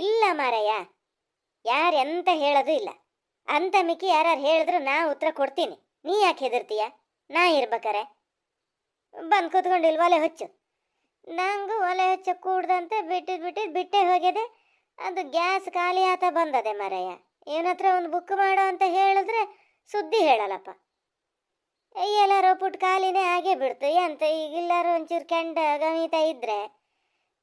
ಇಲ್ಲ ಮಾರಯ್ಯ, ಯಾರು ಎಂತ ಹೇಳೋದು ಇಲ್ಲ. ಅಂತ ಮಿಕ್ಕಿ ಯಾರು ಹೇಳಿದ್ರು ನಾ ಉತ್ತರ ಕೊಡ್ತೀನಿ. ನೀ ಯಾಕೆ ಹೆದರ್ತೀಯ? ನಾ ಇರ್ಬೇಕಾರೆ. ಬಂದು ಕೂತ್ಕೊಂಡಿಲ್ ಒಲೆ ಹೊಚ್ಚು. ನಂಗೂ ಒಲೆ ಹಚ್ಚ, ಕೂಡ್ದಂತೆ ಬಿಟ್ಟಿದ್ ಬಿಟ್ಟಿದ್ ಬಿಟ್ಟೆ ಹೋಗಿದೆ. ಅದು ಗ್ಯಾಸ್ ಖಾಲಿ ಆತ ಬಂದದೆ ಮಾರಯ್ಯ. ಏನತ್ರ ಒಂದು ಬುಕ್ ಮಾಡೋ ಅಂತ ಹೇಳಿದ್ರೆ ಸುದ್ದಿ ಹೇಳಲ್ಲಪ್ಪ. ಎಲ್ಲಾರು ಪುಟ್ ಖಾಲಿನೇ ಆಗೇ ಬಿಡ್ತು. ಎಂತ ಈಗ ಎಲ್ಲಾರು ಒಂಚೂರು ಕೆಂಡ ಗಮಿತ ಇದ್ರೆ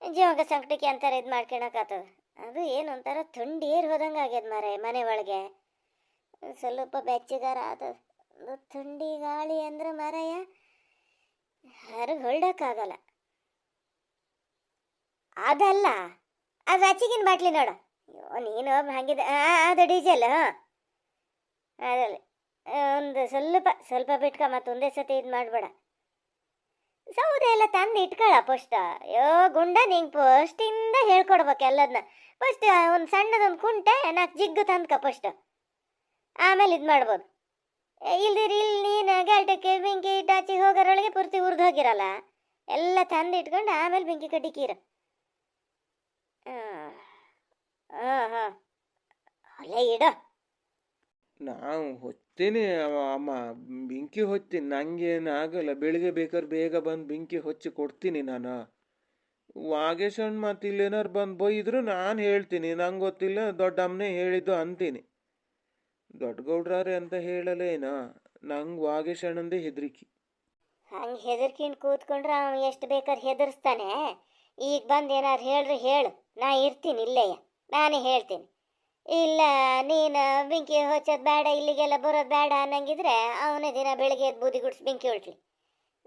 ಜೀವಕ ಸಂಕಟಕ್ಕೆ ಅಂತಾರೆ ಇದು ಮಾಡ್ಕೊಳಕತ್ತದ ಅದು ಏನು ಒಂಥರ ಥಂಡಿ ಏರ್ ಹೋದಂಗೆ ಆಗ್ಯದ ಮಾರೆ ಮನೆ ಒಳಗೆ. ಸ್ವಲ್ಪ ಬೆಚ್ಚಗಾರ ಅದು ಥಂಡಿ ಗಾಳಿ ಅಂದ್ರೆ ಮಾರಯ್ಯ ಹೊರಗೆ ಹೊರಡಕ್ಕಾಗಲ್ಲ. ಅದಲ್ಲ, ಅದು ಅಚ್ಚಿಗಿನ ಬಾಟ್ಲಿ ನೋಡು. ನೀನು ಹಂಗಿದೆ ಅದು ಡೀಸೆಲ್ ಅದಲ್ಲ ಒಂದು ಸ್ವಲ್ಪ ಸ್ವಲ್ಪ ಬಿಟ್ಕ ಮತ್ತೆ ಒಂದೇ ಸತಿ ಇದು ಮಾಡಬೇಡ ಸೌದೆ ಎಲ್ಲ ತಂದು ಇಟ್ಕೊಳ ಫಸ್ಟ್ ಅಯ್ಯೋ, ಗುಂಡ ನಿಂಗೆ ಫಸ್ಟಿಂದ ಹೇಳ್ಕೊಡ್ಬೇಕು ಎಲ್ಲದನ್ನ ಫಸ್ಟ್ ಒಂದು ಸಣ್ಣದೊಂದು ಕುಂಟೆ ನಾಲ್ಕು ಜಿಗ್ಗು ತಂದ್ಕ ಫಸ್ಟ್ ಆಮೇಲೆ ಇದು ಮಾಡ್ಬೋದು. ಇಲ್ದಿರಿ ಇಲ್ಲಿ ನೀನು ಗಲ್ಟಕ್ಕೆ ಬೆಂಕಿ ಇಟ್ಟಾಚಿ ಹೋಗೋರೊಳಗೆ ಪೂರ್ತಿ ಉರ್ದು ಹೋಗಿರಲ್ಲ. ಎಲ್ಲ ತಂದು ಇಟ್ಕೊಂಡು ಆಮೇಲೆ ಬೆಂಕಿ ಕಟ್ಟಿಕೀರ ಹಾಂ ಹಾಂ ಅಲ್ಲೇ ಇಡ. ನಾವು ಅವ- ಅಮ್ಮ. ಬೆಂಕಿ ಹೊತ್ತೀನಿ ನಂಗೇನು ಆಗಲ್ಲ, ಬೆಳಿಗ್ಗೆ ಬೇಕಾದ್ರೆ ಬೇಗ ಬಂದು ಬೆಂಕಿ ಹೊಚ್ಚಿ ಕೊಡ್ತೀನಿ ನಾನು. ವಾಗೇಶಣ್ಣ ಮತ್ತು ಇಲ್ಲೇನಾರು ಬಂದು ಬೈದ್ರು ನಾನು ಹೇಳ್ತೀನಿ. ನಂಗೆ ಗೊತ್ತಿಲ್ಲ, ದೊಡ್ಡ ಅಮ್ಮನೇ ಹೇಳಿದ್ದು ಅಂತೀನಿ. ದೊಡ್ಡ ಗೌಡ್ರಾರೆ ಅಂತ ಹೇಳಲೇನಾ ನಂಗೆ ವಾಗೇಶಣ್ಣಂದೇ ಹೆದರಿಕೆ. ಹಂಗೆ ಹೆದರ್ಕಿಂಡ್ ಕೂತ್ಕೊಂಡ್ರೆ ಅವ್ನು ಎಷ್ಟು ಬೇಕಾದ್ರೆ ಹೆದರ್ಸ್ತಾನೆ. ಈಗ ಬಂದು ಏನಾರು ಹೇಳ್ರಿ ಹೇಳು. ನಾ ಇರ್ತೀನಿ ಇಲ್ಲಯ್ಯ. ನಾನೇ ಹೇಳ್ತೀನಿ. ಇಲ್ಲ, ನೀನು ಬೆಂಕಿ ಹೊಚ್ಚೋದು ಬೇಡ, ಇಲ್ಲಿಗೆಲ್ಲ ಬರೋದು ಬೇಡ ಅನ್ನಂಗಿದ್ರೆ ಅವನೇ ದಿನ ಬೆಳಿಗ್ಗೆ ಎದ್ದು ಬೂದಿ ಗುಡಿಸಿ ಬೆಂಕಿ ಹೊಡ್ಲಿ.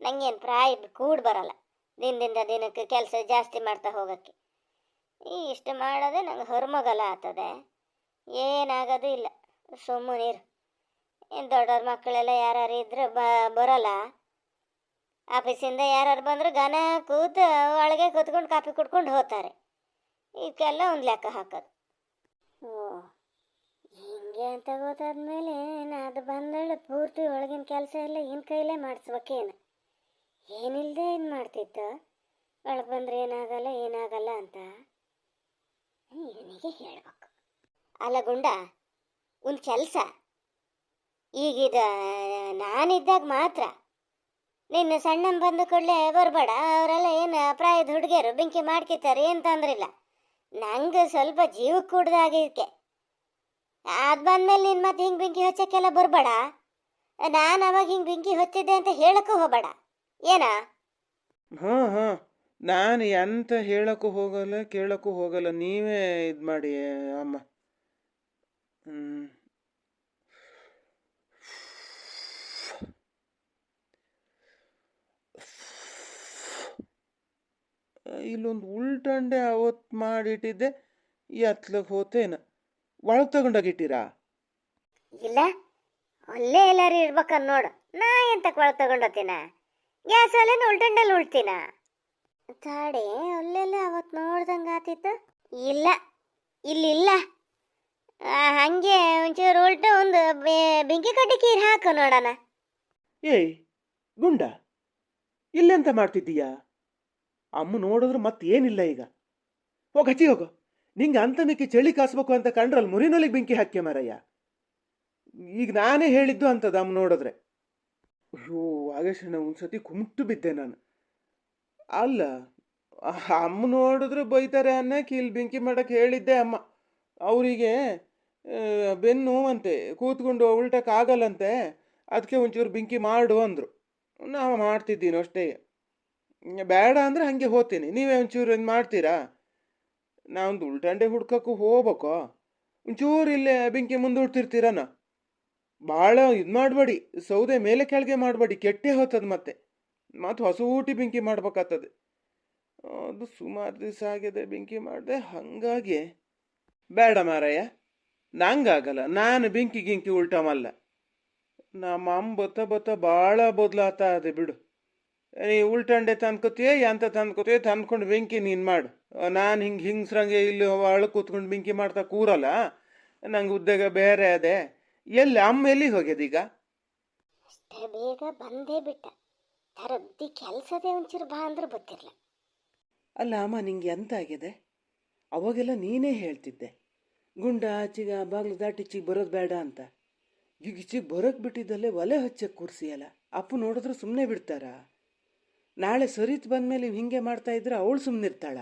ನಂಗೇನು ಪ್ರಾಯ ಕೂಡ ಬರಲ್ಲ ದಿನದಿಂದ ದಿನಕ್ಕೆ ಕೆಲಸ ಜಾಸ್ತಿ ಮಾಡ್ತಾ ಹೋಗೋಕ್ಕೆ. ಈ ಇಷ್ಟು ಮಾಡೋದೇ ನಂಗೆ ಹೊರಮಗಲ ಆಗ್ತದೆ. ಏನಾಗೋದು ಇಲ್ಲ ಸುಮ್ಮನಿರು ಏನು ದೊಡ್ಡವ್ರ ಮಕ್ಕಳೆಲ್ಲ ಯಾರು ಇದ್ರೆ ಬ, ಬರೋಲ್ಲ. ಆಫೀಸಿಂದ ಯಾರು ಬಂದರೂ ಘನ ಕೂತು ಒಳಗೆ ಕೂತ್ಕೊಂಡು ಕಾಫಿ ಕುಡ್ಕೊಂಡು ಹೋಗ್ತಾರೆ. ಇದಕ್ಕೆಲ್ಲ ಒಂದು ಲೆಕ್ಕ ಹಾಕೋದು. ಓ, ಹಿಂಗೆ ಅಂತ ಗೊತ್ತಾದ್ಮೇಲೆ ಅದು ಬಂದಳು ಪೂರ್ತಿ ಒಳಗಿನ ಕೆಲಸ ಎಲ್ಲ ಇನ್ ಕೈಲೇ ಮಾಡಿಸ್ಬೇಕೇನು? ಏನಿಲ್ಲದೆ ಏನು ಮಾಡ್ತಿತ್ತು ಒಳಗೆ ಬಂದ್ರೆ ಏನಾಗಲ್ಲ ಏನಾಗಲ್ಲ ಅಂತ. ಇವನಿಗೆ ಹೇಳ್ಬೇಕು. ಅಲ್ಲ ಗುಂಡ, ಒಂದು ಕೆಲಸ. ಈಗಿದ ನಾನಿದ್ದಾಗ ಮಾತ್ರ. ನಿನ್ನ ಸಣ್ಣ ಬಂದು ಕೂಡಲೇ ಬರಬೇಡ, ಅವರೆಲ್ಲ ಏನು ಪ್ರಾಯದ ಹುಡುಗಿಯರು, ಬೆಂಕಿ ಮಾಡ್ಕಿತಾರೆ ಏನು ತೊಂದ್ರಿಲ್ಲ. ನಂಗೆ ಸ್ವಲ್ಪ ಜೀವ ಕುಡ್ದಾಗಿದ್ಕೆ ಅದು ಬಂದ್ಮೇಲೆ ನಿನ್ನ ಮತ್ತೆ ಹಿಂಗೆ ಬೆಂಕಿ ಹಚ್ಚಕ್ಕೆಲ್ಲ ಬರಬೇಡ. ನಾನು ಅವಾಗ ಹಿಂಗೆ ಬೆಂಕಿ ಹೊತ್ತಿದ್ದೆ ಅಂತ ಹೇಳಕ್ಕೂ ಹೋಗಬೇಡ. ಏನಾ? ಹ್ಞೂ ಹ್ಞೂ ನಾನು ಎಂತ ಹೇಳಕ್ಕೂ ಹೋಗಲ್ಲ, ಕೇಳಕ್ಕೂ ಹೋಗಲ್ಲ. ನೀವೇ ಇದು ಮಾಡಿ, ಅಮ್ಮ. ಹ್ಞೂ ಇಲ್ಲೊಂದು ಉಲ್ಟಂಡೆ ಅವತ್ತು ಮಾಡಿಟ್ಟಿದ್ದೆ ಎತ್ಲಕ್ಕೆ ಹೋತೇನ. ಒಳಗೆ ತಗೊಂಡೋಗಿಟ್ಟಿರಾ ಇಲ್ಲ ಅಲ್ಲೇ ಎಲ್ಲಾರು ಇರ್ಬೇಕನ್ ನೋಡು. ನಾ ಎಂತ ಕೊಳ ತಗೊಂಡೋತೀನ ಗ್ಯಾಸ್ ಒಲೆನ ಉಲ್ಟಂಡಲ್ಲಿ ಉಳ್ತೀನ? ತಾಡಿ ಅಲ್ಲೆಲ್ಲ ಅವತ್ತು ನೋಡ್ದಂಗೆ ಆತಿತ್ತು. ಇಲ್ಲ ಇಲ್ಲಿಲ್ಲ. ಹಂಗೆ ಒಂಚೂರು ಉಲ್ಟ ಒಂದು ಬೆಂಕಿ ಕಡ್ಡಿ ಕೀರ್ ಹಾಕು ನೋಡೋಣ. ಏಯ್ ಗುಂಡ ಇಲ್ಲೆಂತ ಮಾಡ್ತಿದ್ದೀಯಾ? ಅಮ್ಮ ನೋಡಿದ್ರೆ ಮತ್ತೆ ಏನಿಲ್ಲ ಈಗ. ಹೋಗ ಹಚ್ಚಿ ಹೋಗು. ನಿಂಗೆ ಅಂತ ಮಿಕ್ಕಿ ಚಳಿ ಕಾಸ್ಬೇಕು ಅಂತ ಕಂಡ್ರಲ್ಲಿ ಮುರಿನೊಲಿಗೆ ಬೆಂಕಿ ಹಾಕಿ ಮಾರಯ್ಯ. ಈಗ ನಾನೇ ಹೇಳಿದ್ದು ಅಂತದ ಅಮ್ಮ ನೋಡಿದ್ರೆ. ಅಯ್ಯೋ ಆಗೇಶಣ್ಣ ಒಂದ್ಸತಿ ಕುಮ್ಟು ಬಿದ್ದೆ ನಾನು. ಅಲ್ಲ, ಅಮ್ಮ ನೋಡಿದ್ರೆ ಬೈತಾರೆ ಅನ್ನಕ್ಕೆ ಇಲ್ಲಿ ಬೆಂಕಿ ಮಾಡಕ್ಕೆ ಹೇಳಿದ್ದೆ ಅಮ್ಮ. ಅವರಿಗೆ ಬೆನ್ನು ನೋವಂತೆ ಕೂತ್ಕೊಂಡು ಉಲ್ಟಕ್ಕೆ ಆಗಲ್ಲಂತೆ, ಅದಕ್ಕೆ ಒಂಚೂರು ಬೆಂಕಿ ಮಾಡು ಅಂದರು. ನಾವು ಮಾಡ್ತಿದ್ದೀನಿ ಅಷ್ಟೇ. ಬೇಡ ಅಂದರೆ ಹಾಗೆ ಹೋಗ್ತೀನಿ. ನೀವೇ ಒಂಚೂರು ಇದು ಮಾಡ್ತೀರಾ? ನಾನು ಉಲ್ಟಂಡೆ ಹುಡ್ಕಕ್ಕೂ ಹೋಗ್ಬೇಕು? ಒಂಚೂರು ಇಲ್ಲೇ ಬೆಂಕಿ ಮುಂದೂಡ್ತಿರ್ತೀರನ? ಭಾಳ ಇದು ಮಾಡಬೇಡಿ. ಸೌದೆ ಮೇಲೆ ಕೆಳಗೆ ಮಾಡಬೇಡಿ. ಕೆಟ್ಟೆ ಹೋಗ್ತದೆ ಮತ್ತೆ. ಮತ್ತು ಹೊಸ ಊಟಿ ಬೆಂಕಿ ಮಾಡ್ಬೇಕಾಗ್ತದೆ. ಅದು ಸುಮಾರು ದಿವಸ ಆಗಿದೆ ಬೆಂಕಿ ಮಾಡಿದೆ. ಹಾಗಾಗಿ ಬೇಡ ಮಾರಯ್ಯ ನಂಗಾಗಲ್ಲ. ನಾನು ಬೆಂಕಿ ಗಿಂಕಿ ಉಲ್ಟಮಲ್ಲ ನಮ್ಮ ಅಮ್ಮ ಬತ್ತ ಬತ್ತ ಭಾಳ ಬದಲಾತ ಬಿಡು. ನೀ ಉಲ್ಟಂಡೆ ತಂದ್ಕೊತೀಯ ಎಂತ ತಂದ್ಕೊತೀಯ ತಂದ್ಕೊಂಡು ಬೆಂಕಿ ನೀನು ಮಾಡು. ನಾನು ಹಿಂಗೆ ಹಿಂಗ್ಸ್ರಂಗೆ ಇಲ್ಲಿ ಒಳಗೆ ಕೂತ್ಕೊಂಡು ಬೆಂಕಿ ಮಾಡ್ತಾ ಕೂರಲ್ಲ ನಂಗೆ ಉದ್ಯೋಗ ಬೇರೆ ಅದೇ. ಎಲ್ಲಿ ಅಮ್ಮ ಎಲ್ಲಿಗೆ ಹೋಗ್ಯದೀಗ ಅಷ್ಟೇ ಬೇಗ ಬಂದೇ ಬಿಟ್ಟ. ತರದ್ದಿ ಕೆಲಸದೇ ಒಂಚೂರು ಬಾ ಅಂದ್ರೆ ಗೊತ್ತಿರಲ್ಲ ಅಲ್ಲ ಅಮ್ಮ ನಿಂಗೆ ಎಂತ ಆಗಿದೆ? ಅವಾಗೆಲ್ಲ ನೀನೇ ಹೇಳ್ತಿದ್ದೆ. ಗುಂಡ ಆಚೆಗ ಬಾಗ್ಲು ದಾಟಿ ಈಚಿಗೆ ಬರೋದು ಬೇಡ ಅಂತ. ಈಗ ಈಚಿಗೆ ಬರೋಕ್ಕೆ ಬಿಟ್ಟಿದ್ದಲ್ಲೇ ಒಲೆ ಹಚ್ಚಕ್ಕೆ ಕೂರ್ಸಿಯಲ್ಲ. ಅಪ್ಪು ನೋಡಿದ್ರೆ ಸುಮ್ಮನೆ ಬಿಡ್ತಾರ? ನಾಳೆ ಸರಿತ್ ಬಂದಮೇಲೆ ನೀವು ಹಿಂಗೆ ಮಾಡ್ತಾ ಇದ್ರೆ ಅವಳು ಸುಮ್ಮನಿರ್ತಾಳ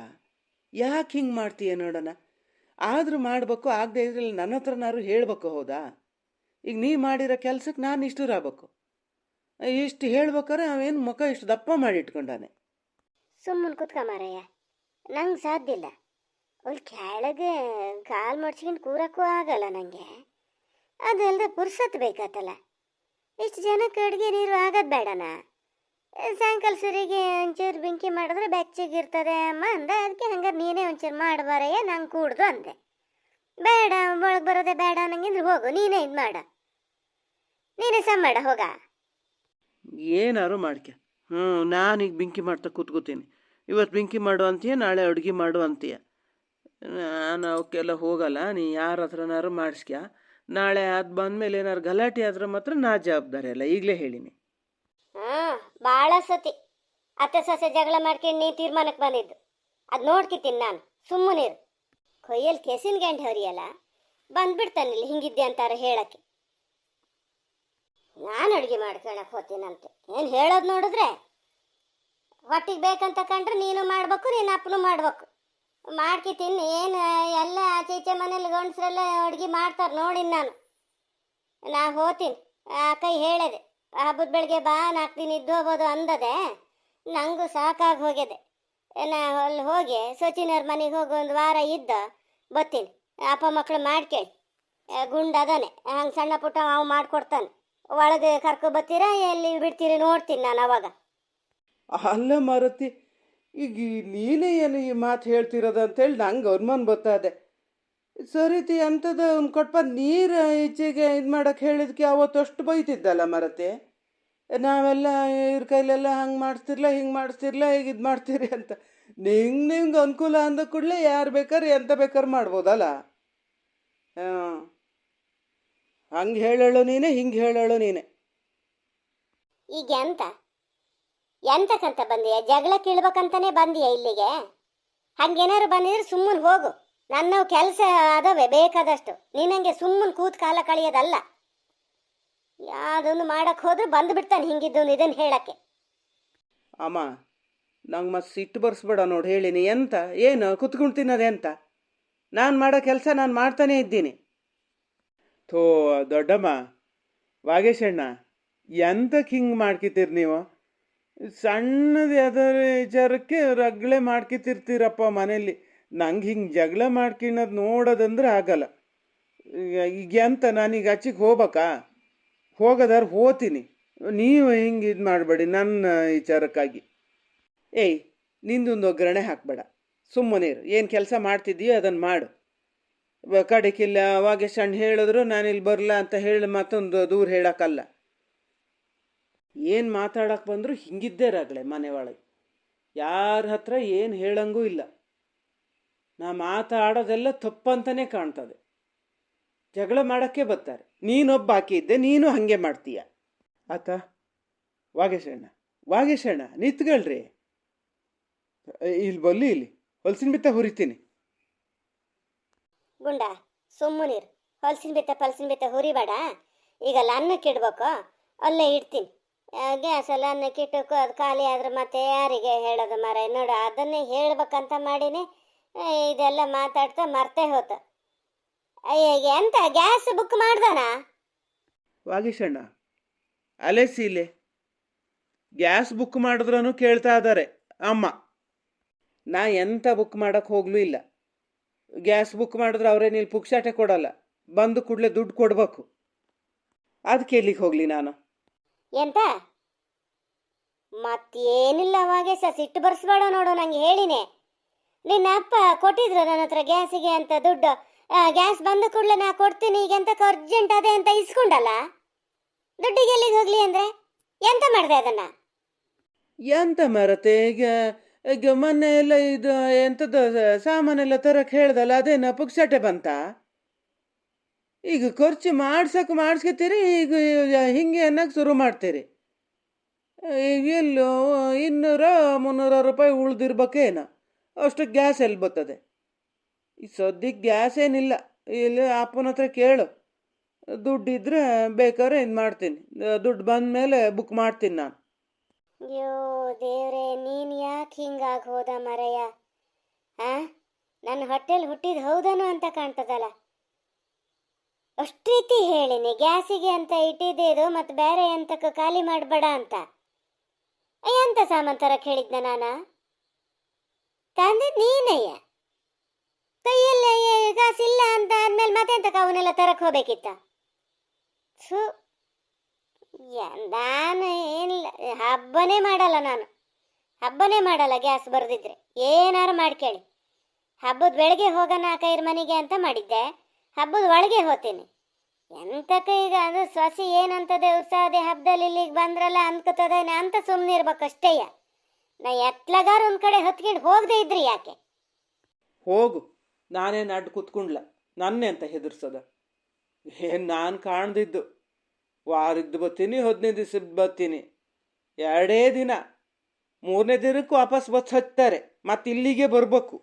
ಯಾಕೆ ಹಿಂಗೆ ಮಾಡ್ತೀಯ ನೋಡೋಣ? ಆದರೂ ಮಾಡಬೇಕು, ಆಗದೆ ಇದ್ರಲ್ಲಿ ನನ್ನ ಹತ್ರನಾರು ಹೇಳ್ಬೇಕು ಹೌದಾ? ಈಗ ನೀ ಮಾಡಿರೋ ಕೆಲ್ಸಕ್ಕೆ ನಾನು ಇಷ್ಟು ಆಗ್ಬೇಕು. ಇಷ್ಟು ಹೇಳ್ಬೇಕಾದ್ರೆ ಅವೇನು ಮುಖ ಇಷ್ಟು ದಪ್ಪ ಮಾಡಿ ಇಟ್ಕೊಂಡಾನೆ. ಸುಮ್ಮನೆ ಮಾರಯ್ಯ ನಂಗೆ ಸಾಧ್ಯ ಇಲ್ಲ. ಅವಳು ಕೆಳಗೆ ಕಾಲು ಮಡ್ಸ್ಕೊಂಡು ಕೂರಕ್ಕೂ ಆಗಲ್ಲ ನನಗೆ ಅದಲ್ಲದೆ ಪುರ್ಸತ್ ಬೇಕಾತಲ್ಲ. ಇಷ್ಟು ಜನಕ್ಕೆ ಅಡುಗೆ ನೀರು ಆಗೋದು ಬೇಡನಾ? ಸಾಯಂಕಾಲ ಸರಿಗೆ ಒಂಚೂರು ಬೆಂಕಿ ಮಾಡಿದ್ರೆ ಬೆಚ್ಚಗಿರ್ತದೆ ಅಮ್ಮ ಅಂದ. ಅದಕ್ಕೆ ಹಂಗಾರೆ ನೀನೇ ಒಂಚೂರು ಮಾಡಬಾರಯ್ಯ ನಂಗೆ ಕೂಡ್ದು ಅಂದೆ. ಬೇಡ ಒಳಗೆ ಬರೋದೇ ಬೇಡ ನಂಗಿಂದ್ರೆ ಹೋಗು ನೀನೇ ಇದು ಮಾಡ. ನೀನೇ ಸಹ ಮಾಡ ಹೋಗ. ಏನಾರು ಮಾಡ್ಕೆ. ಹ್ಞೂ ಈಗ ಬೆಂಕಿ ಮಾಡ್ತಾ ಕೂತ್ಕೋತೀನಿ. ಇವತ್ತು ಬೆಂಕಿ ಮಾಡು ಅಂತೀಯ ನಾಳೆ ಅಡುಗೆ ಮಾಡು ಅಂತೀಯ? ನಾನು ಅವಕ್ಕೆಲ್ಲ ಹೋಗಲ್ಲ ನೀ ಯಾರ ಹತ್ರನಾರು ಮಾಡಿಸ್ಕ್ಯ? ನಾಳೆ ಅದು ಬಂದಮೇಲೆ ಏನಾರು ಗಲಾಟೆ ಆದ್ರೆ ಮಾತ್ರ ನಾ ಜವಾಬ್ದಾರಿ ಅಲ್ಲ ಈಗಲೇ ಹೇಳಿನಿ. ಹಾಂ ಭಾಳ ಸತಿ ಅತ್ತೆ ಸೊಸೆ ಜಗಳ ಮಾಡ್ಕೊಂಡು ನೀ ತೀರ್ಮಾನಕ್ಕೆ ಬಂದಿದ್ದು. ಅದು ನೋಡ್ಕಿತೀನಿ ನಾನು ಸುಮ್ಮನಿರು ಕೊಯ್ಯಲ್ಲಿ ಕೆಸಿನ ಗಂಟೆ ಹರಿಯಲ್ಲ ಬಂದ್ಬಿಡ್ತಾನೆ ಇಲ್ಲಿ ಹಿಂಗಿದ್ದೆ ಅಂತಾರೆ ಹೇಳಕ್ಕೆ. ನಾನು ಅಡುಗೆ ಮಾಡ್ಕೊಳಕ್ಕೆ ಹೋಗ್ತೀನಂತೆ ಏನು ಹೇಳೋದು ನೋಡಿದ್ರೆ, ಹೊಟ್ಟಿಗೆ ಬೇಕಂತ ಕಂಡ್ರೆ ನೀನು ಮಾಡ್ಬೇಕು, ನೀನು ಅಪ್ಪನು ಮಾಡ್ಬೇಕು. ಮಾಡ್ಕಿತೀನಿ, ಏನು ಎಲ್ಲ ಆಚೆ ಈಚೆ ಮನೇಲಿ ಗಂಡಸ್ರೆಲ್ಲ ಅಡುಗೆ ಮಾಡ್ತಾರೆ ನೋಡಿ ನಾನು. ನಾ ಹೋಗ್ತೀನಿ ಆ ಕೈ ಹೇಳಿದೆ. ಹಬ್ಬದ ಬೆಳಗ್ಗೆ ಬಾ ನಾಲ್ಕು ದಿನ ಇದ್ದು ಹೋಗ್ಬೋದು ಅಂದದೆ ನನಗೂ ಸಾಕಾಗಿ ಹೋಗಿದೆ ನಾ ಅಲ್ಲಿ ಹೋಗಿ ಸಚಿನವ್ರ ಮನೆಗೆ ಹೋಗಿ ಒಂದು ವಾರ ಇದ್ದ, ಬತ್ತೀನಿ. ಅಪ್ಪ ಮಕ್ಕಳು ಮಾಡ್ಕೇಳಿ. ಗುಂಡ ಅದಾನೆ, ಹಂಗೆ ಸಣ್ಣ ಪುಟ್ಟ ಅವು ಮಾಡ್ಕೊಡ್ತಾನೆ. ಒಳಗೆ ಕರ್ಕೊ ಬರ್ತೀರಾ ಎಲ್ಲಿ ಬಿಡ್ತೀರಿ ನೋಡ್ತೀನಿ ನಾನು ಅವಾಗ. ಅಲ್ಲ ಮಾರುತಿ, ಈಗ ನೀನೇ ಏನು ಈ ಮಾತು ಹೇಳ್ತಿರೋದು ಅಂತೇಳಿ ನಂಗೆ ಅನುಮಾನ ಸರಿತಿ ಅಂಥದ್ದು ಒಂದು ಕೊಟ್ಪ ನೀರು ಈಚೆಗೆ ಇದು ಮಾಡೋಕ್ಕೆ ಹೇಳಿದ್ಕೆ ಅವತ್ತು ಅಷ್ಟು ಬೈತಿದ್ದಲ್ಲ ಮರತೆ? ನಾವೆಲ್ಲ ಇವ್ರ ಕೈಲೆಲ್ಲ ಹಂಗೆ ಮಾಡಿಸ್ತಿರ್ಲ, ಹಿಂಗೆ ಮಾಡಿಸ್ತಿರ್ಲ ಈಗ ಇದು ಮಾಡ್ತೀರಿ ಅಂತ. ನಿಂಗೆ ನಿಮ್ಗೆ ಅನುಕೂಲ ಅಂದ ಕೂಡಲೇ ಯಾರು ಬೇಕಾದ್ರೆ ಎಂತ ಬೇಕಾದ್ರೆ ಮಾಡ್ಬೋದಲ್ಲ? ಹಾಂ. ಹಂಗೆ ಹೇಳೋಳು ನೀನೆ, ಹಿಂಗೆ ಹೇಳೋಳು ನೀನೆ. ಈಗ ಎಂತ? ಎಂತಕ್ಕಂತ ಬಂದೀಯ? ಜಗಳ ಕೀಳ್ಬೇಕಂತಾನೆ ಬಂದೀಯ ಇಲ್ಲಿಗೆ? ಹಂಗೇನಾರು ಬಂದಿದ್ರೆ ಸುಮ್ಮನೆ ಹೋಗು. ನನ್ನ ಕೆಲಸ ಅದವೇ, ಬೇಕಾದಷ್ಟು. ನೀನಂಗೆ ಸುಮ್ಮನೆ ಕೂತ್ ಕಾಲ ಕಳೆಯೋದಲ್ಲ. ಯಾವುದೊಂದು ಮಾಡಕ್ಕೆ ಹೋದ್ರೆ ಬಂದು ಬಿಡ್ತಾನೆ ಹಿಂಗಿದ್ದು ಇದನ್ನು ಹೇಳಕ್ಕೆ. ಅಮ್ಮ, ನಂಗೆ ಮತ್ತೆ ಸಿಟ್ಟು ಬರ್ಸ್ಬೇಡ ನೋಡಿ, ಹೇಳಿನಿ. ಎಂತ? ಏನು? ಕುತ್ಕೊಂಡು ತಿನ್ನೋದು ಎಂತ? ನಾನು ಮಾಡೋ ಕೆಲಸ ನಾನು ಮಾಡ್ತಾನೆ ಇದ್ದೀನಿ. ಥೋ, ದೊಡ್ಡಮ್ಮ, ವಾಗೇಶಣ್ಣ ಎಂತ ಹಿಂಗೆ ಮಾಡ್ಕಿತೀರಿ ನೀವು? ಸಣ್ಣದು ಅದರ ವಿಚಾರಕ್ಕೆ ರಗ್ಳೆ ಮಾಡ್ಕಿತಿರ್ತೀರಪ್ಪ ಮನೇಲಿ. ನಂಗೆ ಹಿಂಗೆ ಜಗಳ ಮಾಡ್ಕೊಳ್ಳೋದು ನೋಡೋದಂದ್ರೆ ಆಗಲ್ಲ. ಈಗ ಎಂತ ನಾನೀಗ ಆಚೆಗೆ ಹೋಗ್ಬೇಕಾ? ಹೋಗೋದಾರು ಹೋತೀನಿ. ನೀವು ಹಿಂಗೆ ಇದು ಮಾಡಬೇಡಿ ನನ್ನ ವಿಚಾರಕ್ಕಾಗಿ. ಏಯ್, ನಿಂದೊಂದು ಒಗ್ಗರಣೆ ಹಾಕಬೇಡ. ಸುಮ್ಮನೆ ಇರು. ಏನು ಕೆಲಸ ಮಾಡ್ತಿದ್ದೀಯೋ ಅದನ್ನು ಮಾಡು. ಕಡೆಕಿಲ್ಲ, ಅವಾಗೆ ಸಣ್ಣ ಹೇಳಿದ್ರು ನಾನಿಲ್ಲಿ ಬರಲ್ಲ ಅಂತ ಹೇಳಿ ಮತ್ತೊಂದು ದೂರ ಹೇಳೋಕ್ಕಲ್ಲ. ಏನು ಮಾತಾಡಕ್ಕೆ ಬಂದರೂ ಹಿಂಗಿದ್ದೇ ರಗಳೆ ಮನೆ ಒಳಗೆ. ಯಾರ ಹತ್ರ ಏನು ಹೇಳಂಗೂ ಇಲ್ಲ. ನಾ ಮಾತಾಡೋದೆಲ್ಲ ತಪ್ಪಂತಲೇ ಕಾಣ್ತದೆ. ಜಗಳ ಮಾಡೋಕ್ಕೆ ಬರ್ತಾರೆ. ನೀನೊಬ್ಬ ಬಾಕಿ ಇದ್ದೆ, ನೀನು ಹಾಗೆ ಮಾಡ್ತೀಯ. ಆತ, ವಾಗೇಶಣ್ಣ ವಾಗೇಶಣ್ಣ ನಿತ್ಗಳ್ರಿ ಇಲ್ಲಿ ಬಲ್ಲಿ, ಇಲ್ಲಿ, ಹೊಲ್ಸಿನ ಬಿತ್ತ ಹುರಿತೀನಿ. ಗುಂಡ ಸುಮ್ಮನಿರು ಹೊಲ್ಸಿನ ಬಿತ್ತ, ಪಲ್ಸಿನ ಬಿತ್ತ ಹುರಿಬೇಡ. ಈಗ ಅನ್ನಕ್ಕೆ ಇಡ್ಬೇಕು ಅಲ್ಲೇ ಇಡ್ತೀನಿ. ಗ್ಯಾಸ್ ಎಲ್ಲ ಅನ್ನಕ್ಕೆ ಇಟ್ಟಕ್ಕೂ ಅದು ಖಾಲಿ ಆದ್ರೆ ಮತ್ತೆ ಯಾರಿಗೆ ಹೇಳೋದು ಮರ ನೋಡು, ಅದನ್ನೇ ಹೇಳ್ಬೇಕಂತ ಮಾಡೀನಿ. ಇದೆಲ್ಲ ಮಾತಾಡ್ತಾ ಮರ್ತೆ ಹೋತ. ಅಯ್ಯ ಎಂತ ಗ್ಯಾಸ್ ಬುಕ್ ಮಾಡ್ದಾನ? ವಾಗೇಶಣ್ಣ ಅಲೆ ಸೀಲೆ. ಗ್ಯಾಸ್ ಬುಕ್ ಮಾಡಿದ್ರೂ ಕೇಳ್ತಾ ಇದ್ದಾರೆ ಅಮ್ಮ. ನಾ ಎಂತ ಬುಕ್ ಮಾಡಕ್ ಹೋಗ್ಲೂ ಇಲ್ಲ. ಗ್ಯಾಸ್ ಬುಕ್ ಮಾಡಿದ್ರೆ ಅವರೇನು ಇಲ್ಲಿ ಪುಕ್ಸಾಟೆ ಕೊಡಲ್ಲ ಬಂದು ಕೂಡಲೇ ದುಡ್ಡು ಕೊಡಬೇಕು. ಅದಕ್ಕೆ ಎಲ್ಲಿಗೆ ಹೋಗಲಿ ನಾನು. ಎಂತ? ಮತ್ತೇನಿಲ್ಲ ಅವಾಗೆ ಸಿಟ್ಟು ಬರ್ಸ್ಬೇಡ ನೋಡು ನಂಗೆ ಹೇಳಿನೆ. ನಿನ್ನ ಅಪ್ಪ ಕೊಟ್ಟಿದ್ರು ನನ್ನ ಹತ್ರ ಗ್ಯಾಸಿಗೆ ಅಂತ ದುಡ್ಡು. ಗ್ಯಾಸ್ ಬಂದ ಕೂಡಲೇ ನಾ ಕೊಡ್ತೀನಿ, ಈಗ ಎಂತ ಅರ್ಜೆಂಟ್ ಅದೇ ಅಂತ ಇಸ್ಕೊಂಡಲ್ಲ? ದುಡ್ಡಿಗೆ ಎಲ್ಲಿಗೆ ಹೋಗ್ಲಿ ಅಂದ್ರೆ? ಎಂತ ಮಾಡಿದೆ ಅದನ್ನ? ಎಂತ ಮರತೆ ಈಗ ಈಗ ಮೊನ್ನೆ ಎಲ್ಲ ಇದು ಎಂಥದ್ದು ಸಾಮಾನೆಲ್ಲ ತರಕ್ಕೆ ಹೇಳ್ದಲ್ಲ, ಅದೇನ ಪುಕ್ಸಟೆ ಬಂತ? ಈಗ ಖರ್ಚು ಮಾಡ್ಸಕ್ಕೆ ಮಾಡಿಸ್ಕೊತೀರಿ, ಈಗ ಹಿಂಗೆ ಅನ್ನಕ್ ಶುರು ಮಾಡ್ತೀರಿ? ಎಲ್ಲೋ ಇನ್ನೂರ ಮುನ್ನೂರ ರೂಪಾಯಿ ಉಳ್ದಿರ್ಬೇಕೇನ? ಅಷ್ಟು ಗ್ಯಾಸ್ ಎಲ್ಲಿ ಬರ್ತದೆ? ಈ ಸದ್ಯಕ್ಕೆ ಗ್ಯಾಸ್ ಏನಿಲ್ಲ. ಇಲ್ಲಿ ಅಪ್ಪನ ಹತ್ರ ಕೇಳು. ದುಡ್ಡಿದ್ರೆ ಬೇಕಾದ್ರೆ ಇದು ಮಾಡ್ತೀನಿ. ದುಡ್ಡು ಬಂದ ಮೇಲೆ ಬುಕ್ ಮಾಡ್ತೀನಿ ನಾನು. ಅಯ್ಯೋ ದೇವ್ರೆ, ನೀನು ಯಾಕೆ ಹಿಂಗಾಗಿ ಹೋದ ಮರಯ್ಯ? ನನ್ನ ಹೊಟ್ಟೆಲ್ ಹುಟ್ಟಿದ ಹೌದನು ಅಂತ ಕಾಣ್ತದಲ್ಲ? ಅಷ್ಟು ರೀತಿ ಹೇಳಿನಿ. ಗ್ಯಾಸಿಗೆ ಅಂತ ಇಟ್ಟಿದ್ದೇದು ಮತ್ತು ಬೇರೆ ಎಂತಕ್ಕೆ ಖಾಲಿ ಮಾಡಬೇಡ ಅಂತ. ಎಂತ ಸಾಮಾನ್ ತರಕ್ ಹೇಳಿದ್ನ ನಾನ? ತಂದೆ ನೀನಯ್ಯ ಕೈಯಲ್ಲೇ ಕಾಸಿಲ್ಲ ಅಂತ ಆದ್ಮೇಲೆ ಮತ್ತೆಂತಕ್ಕೆ ಅವನ್ನೆಲ್ಲ ತರಕ್ ಹೋಗ್ಬೇಕಿತ್ತ? ಸು ನಾನು ಏನಿಲ್ಲ. ಹಬ್ಬನೇ ಮಾಡಲ್ಲ ನಾನು. ಹಬ್ಬನೇ ಮಾಡಲ್ಲ ಗ್ಯಾಸ್ ಬರ್ದಿದ್ರೆ. ಏನಾರು ಮಾಡ್ಕೇಳಿ ಹಬ್ಬದ ಬೆಳಗ್ಗೆ ಹೋಗೋಣ ನಾಲ್ಕೈದು ಮನೆಗೆ ಅಂತ ಮಾಡಿದ್ದೆ. ಹಬ್ಬದ ಒಳಗೆ ಹೋಗ್ತೀನಿ ಎಂತಕ್ಕ ಈಗ ಅದು ಸೊಸೆ ಏನಂತದೆ ಉತ್ಸಾಹದೆ ಹಬ್ಬದಲ್ಲಿ ಇಲ್ಲಿಗೆ ಬಂದ್ರಲ್ಲ ಅನ್ಕೋತದೇನೆ ಅಂತ ಸುಮ್ಮನೆ ಇರ್ಬೇಕಷ್ಟೇಯ ನಾ ಎತ್ಲಗಾರ ಒಂದು ಕಡೆ ಹತ್ಕೊಂಡು ಹೋಗದೆ ಇದ್ರಿ ಯಾಕೆ? ಹೋಗು ನಾನೇನು ಅಡ್ಡು ಕೂತ್ಕೊಂಡ್ಲ, ನನ್ನೆ ಅಂತ ಹೆದರ್ಸದ. ಏನು ನಾನು ಕಾಣ್ದಿದ್ದು? ವಾರದ್ದು ಬತ್ತೀನಿ ಹದಿನೈದು ದಿವಸದ್ದು ಬತ್ತೀನಿ ಎರಡೇ ದಿನ, ಮೂರನೇ ದಿನಕ್ಕೆ ವಾಪಸ್ ಬಸ್ ಹತ್ತಾರೆ ಮತ್ತೆ ಇಲ್ಲಿಗೆ ಬರಬೇಕು.